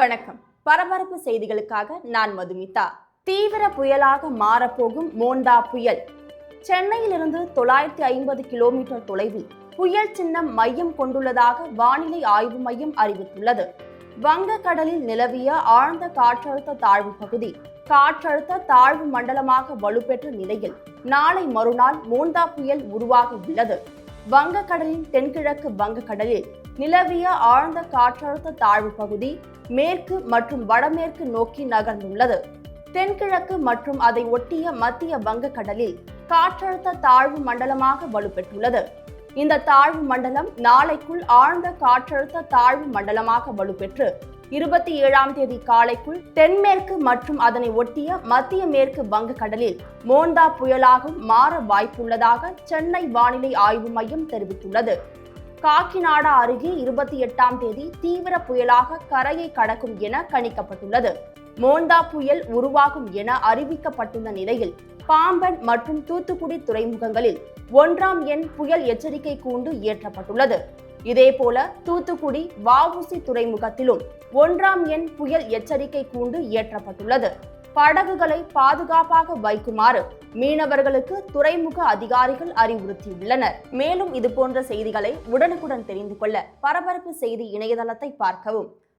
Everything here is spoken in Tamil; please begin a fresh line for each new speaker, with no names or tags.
வணக்கம் பரபரப்பு செய்திகளுக்காக நான் மதுமிதா தீவிர புயலாக மாறப்போகும் மோண்டா புயல் சென்னையிலிருந்து தொள்ளாயிரத்தி ஐம்பது கிலோமீட்டர் தொலைவில் புயல் சின்னம் மையம் கொண்டுள்ளதாக வானிலை ஆய்வு மையம் அறிவித்துள்ளது வங்கக்கடலில் நிலவிய ஆழ்ந்த காற்றழுத்த தாழ்வு பகுதி காற்றழுத்த தாழ்வு மண்டலமாக வலுப்பெற்ற நிலையில் நாளை மறுநாள் மோண்டா புயல் உருவாக உள்ளது வங்கக்கடலின் தென்கிழக்கு வங்கக்கடலில் நிலவிய ஆழ்ந்த காற்றழுத்த தாழ்வு பகுதி மேற்கு மற்றும் வடமேற்கு நோக்கி நகர்ந்துள்ளது தென்கிழக்கு மற்றும் அதை ஒட்டிய மத்திய வங்கக்கடலில் காற்றழுத்த தாழ்வு மண்டலமாக வலுப்பெற்றுள்ளது இந்த தாழ்வு மண்டலம் நாளைக்குள் ஆழ்ந்த காற்றழுத்த தாழ்வு மண்டலமாக வலுப்பெற்று இருபத்தி ஏழாம் தேதி காலைக்குள் தென்மேற்கு மற்றும் அதனை ஒட்டிய மத்திய மேற்கு வங்கக்கடலில் மோண்டா புயலாகவும் மாற வாய்ப்புள்ளதாக சென்னை வானிலை ஆய்வு மையம் தெரிவித்துள்ளது காக்கிநாடா அருகே இருபத்தி எட்டாம் தேதி தீவிர புயலாக கரையை கடக்கும் என கணிக்கப்பட்டுள்ளது மோண்டா புயல் உருவாகும் என அறிவிக்கப்பட்டுள்ள நிலையில் பாம்பன் மற்றும் தூத்துக்குடி துறைமுகங்களில் ஒன்றாம் எண் புயல் எச்சரிக்கை கூண்டு இயற்றப்பட்டுள்ளது இதேபோல தூத்துக்குடி வவுசி துறைமுகத்திலும் ஒன்றாம் எண் புயல் எச்சரிக்கை கூண்டு இயற்றப்பட்டுள்ளது படகுகளை பாதுகாப்பாக வைக்குமாறு மீனவர்களுக்கு துறைமுக அதிகாரிகள் அறிவுறுத்தியுள்ளனர் மேலும் இதுபோன்ற செய்திகளை உடனுக்குடன் தெரிந்து கொள்ள பரபரப்பு செய்தி இணையதளத்தை பார்க்கவும்